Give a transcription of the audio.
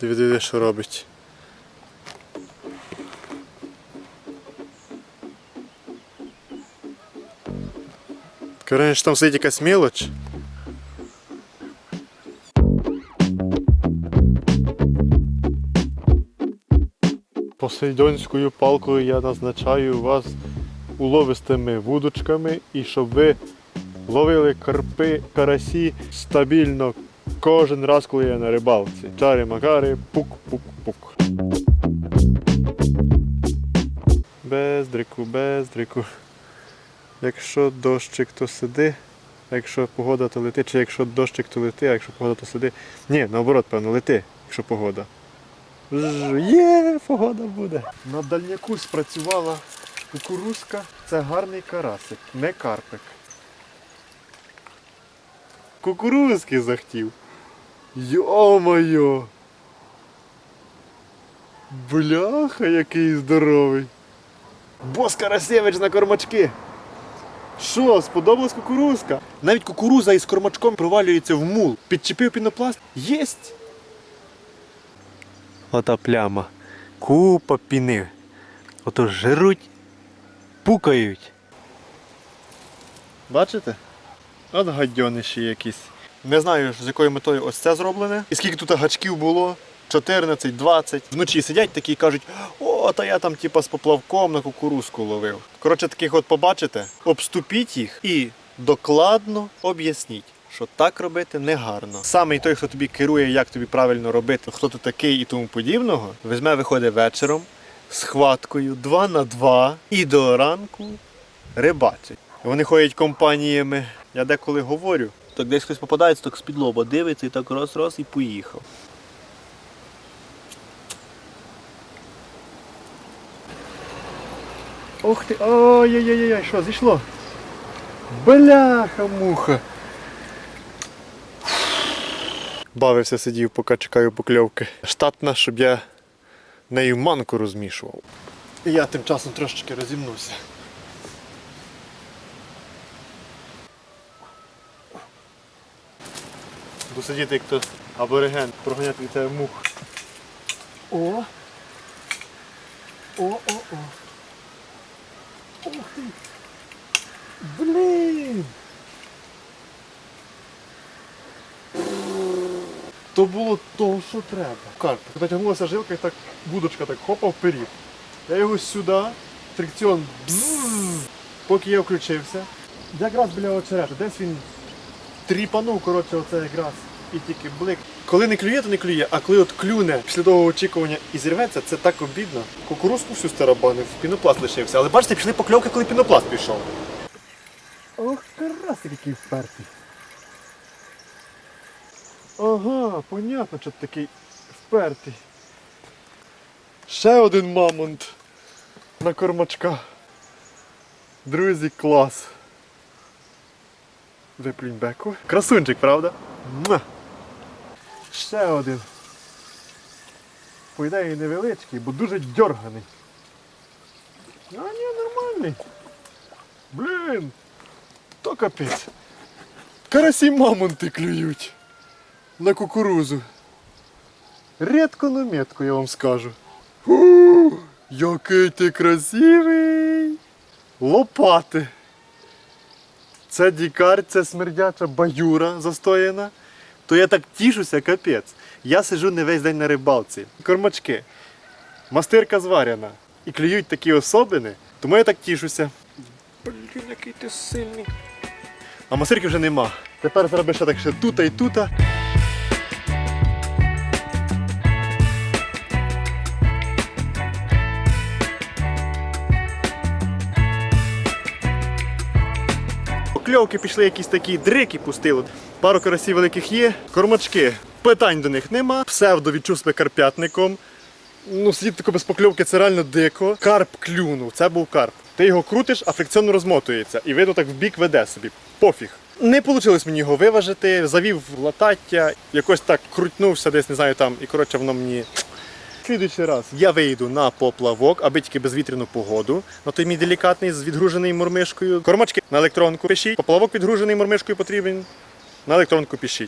Диви, що робить. Коротше, там сидить якась мелоч. Посейдонською палкою я назначаю вас уловистими вудочками і щоб ви ловили карпи, карасі стабільно кожен раз, коли я на рибалці. Чари макари, пук-пук-пук. Без дрику. Якщо дощик, то сиди. Якщо погода, то лети. Чи якщо дощик, то лети, а якщо погода, то сиди. Ні, наоборот, певно, лети, якщо погода. Є, погода буде. На дальняку спрацювала кукурузка. Це гарний карасик, не карпик. Кукурузки захтів. Йо-моє! Бляха, який здоровий. Бос Карасевич на кормачки. Що, сподобалась кукурузка? Навіть кукуруза із кормачком провалюється в мул. Підчепив пінопласт. Єсть! Ота пляма. Купа піни. Ото жируть, пукають. Бачите? От гадьониші якісь. Не знаю, з якою метою ось це зроблене. І скільки тут гачків було? 14, 20. Вночі сидять такі і кажуть, о, та я там типа з поплавком на кукурузку ловив. Коротше, таких от побачите, обступіть їх і докладно об'ясніть. Що так робити негарно. Саме той, хто тобі керує, як тобі правильно робити, хто ти такий і тому подібного, візьме, виходить вечором з хваткою 2 на 2 і до ранку рибачать. Вони ходять компаніями. Я деколи говорю, так десь хтось попадається, так з-під лоба дивиться і так раз-раз і поїхав. Ох ти, ой-ой-ой, що, зійшло? Бляха-муха. Бавився, сидів, поки чекаю покльовки. Штатна, щоб я нею манку розмішував. І я тим часом трошечки розімнуся. Буду як то абориген, проганяти від тебе мух. О! О-о-о! Ух ти! Блін! То було то, що треба. Карп. Натягнулася жилка і так вудочка так хопа вперед. Я його сюди, фрикціон бззз, поки я включився. Якраз біля очерету. Десь він тріпанув, коротше, оце якраз. І тільки блик. Коли не клює, то не клює, а коли от клюне після довгого очікування і зірветься, це так обідно. Кукурузку всю старабанив, пінопласт лишився. Але бачите, пішли покльовки, коли пінопласт пішов. Ох, карасик який впертий. Ага, понятно, що такий впертий. Ще один мамонт на кормачка. Друзі, клас. Виплюнь беку. Красунчик, правда? Муа! Ще один. По ідеї невеличкий, бо дуже дьорганий. А ні, нормальний. Блін. То капець. Карасі мамонти клюють на кукурузу. Рідко, но метко, я вам скажу. У, який ти красивий! Лопати. Це дікар, це смердяча баюра застояна. То я так тішуся, капець. Я сижу не весь день на рибалці. Кормачки. Мастирка зваряна. І клюють такі особини, тому я так тішуся. Блін, який ти сильний. А мастирки вже нема. Тепер зроби ще так ще тута і тута. Покльовки пішли якісь такі дрики пустили. Пару карасів великих є. Кормачки. Питань до них нема. Псевдо відчув себе карп'ятником. Ну, сидіти тако без покльовки це реально дико. Карп клюнув, це був карп. Ти його крутиш, а фрикціонно розмотується. І видно так в бік веде собі. Пофіг. Не вийшло мені його виважити, завів в латаття, якось так крутнувся десь, не знаю там, і коротше воно мені. Слідуючий раз я вийду на поплавок, аби тільки безвітряну погоду. На той мій делікатний з відгружений мормишкою. Кормачки на електронку пишіть. Поплавок відгружений мормишкою потрібен. На електронку пишіть.